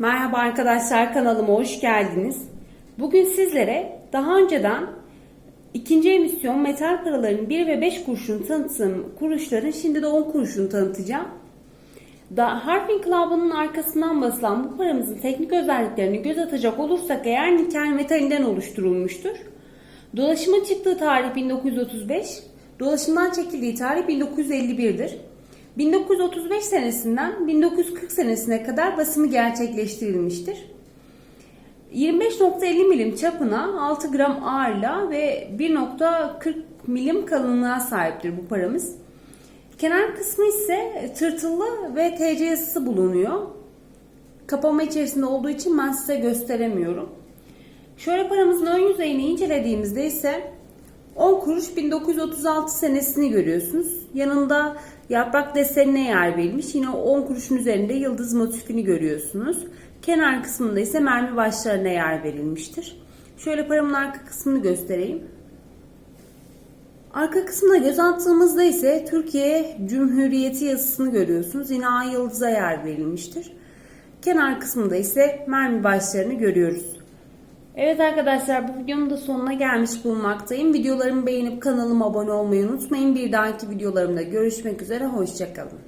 Merhaba arkadaşlar kanalıma hoş geldiniz. Bugün sizlere daha önceden ikinci emisyon metal paraların 1 ve 5 kuruşunu tanıttığım kuruşların şimdi de 10 kuruşunu tanıtacağım. Da Harf inkılabının arkasından basılan bu paramızın teknik özelliklerini göz atacak olursak eğer nikel metalinden oluşturulmuştur. Dolaşıma çıktığı tarih 1935, dolaşımdan çekildiği tarih 1951'dir. 1935 senesinden 1940 senesine kadar basımı gerçekleştirilmiştir. 25.50 milim çapına 6 gram ağırlığa ve 1.40 milim kalınlığa sahiptir bu paramız. Kenar kısmı ise tırtıllı ve TC yazısı bulunuyor. Kapama içerisinde olduğu için ben size gösteremiyorum. Şöyle paramızın ön yüzeyini incelediğimizde ise 10 kuruş 1936 senesini görüyorsunuz. Yanında yaprak desenine yer verilmiş. Yine 10 kuruşun üzerinde yıldız motifini görüyorsunuz. Kenar kısmında ise mermi başlarına yer verilmiştir. Şöyle paramın arka kısmını göstereyim. Arka kısmına göz attığımızda ise Türkiye Cumhuriyeti yazısını görüyorsunuz. Yine ay yıldıza yer verilmiştir. Kenar kısmında ise mermi başlarını görüyoruz. Evet arkadaşlar bu videonun da sonuna gelmiş bulunmaktayım. Videolarımı beğenip kanalıma abone olmayı unutmayın. Bir dahaki videolarımda görüşmek üzere. Hoşçakalın.